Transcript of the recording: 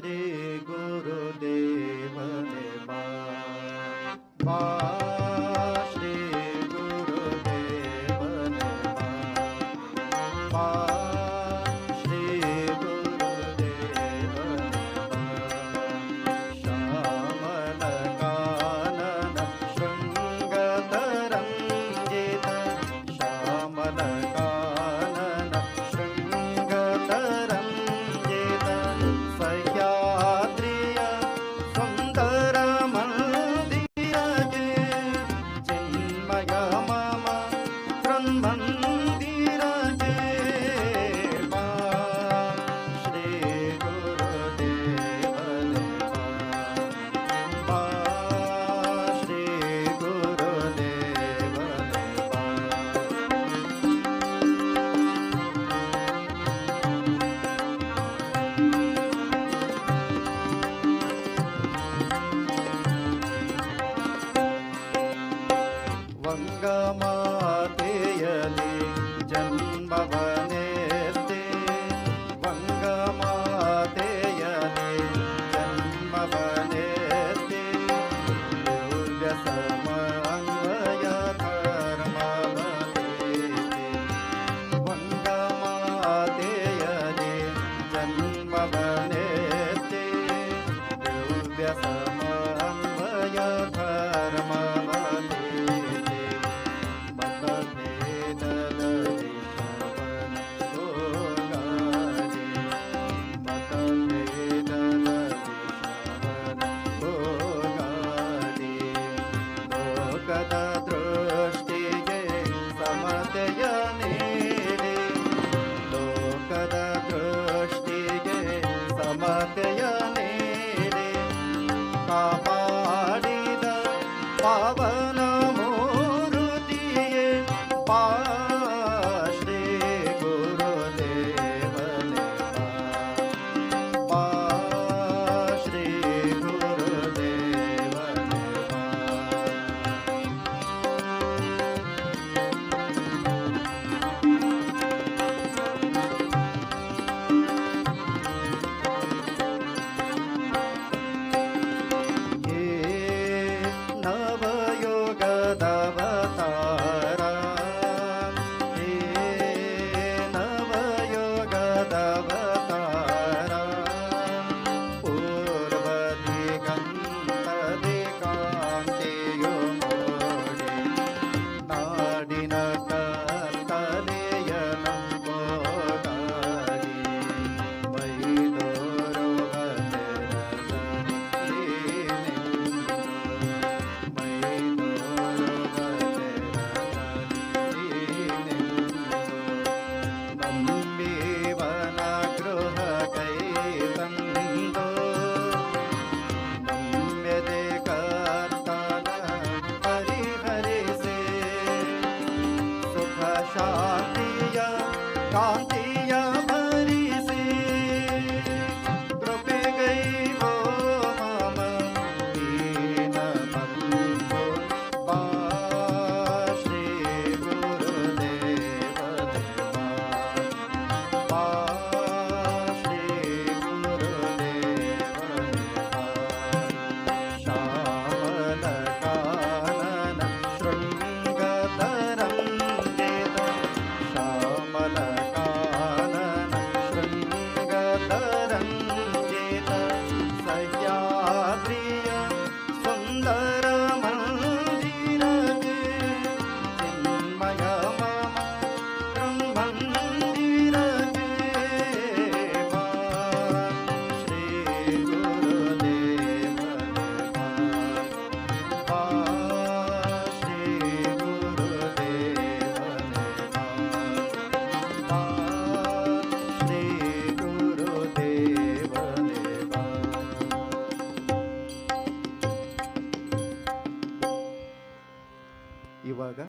ਸ੍ਰੀ ਗੁਰਦੇਵ ਨੇ ਬਾ ਬਾ ਸ੍ਰੀ ਗੁਰਦੇਵ ਨੇ ਬਾ ਬਾ மங்கமா pava शान्तिया कान्ति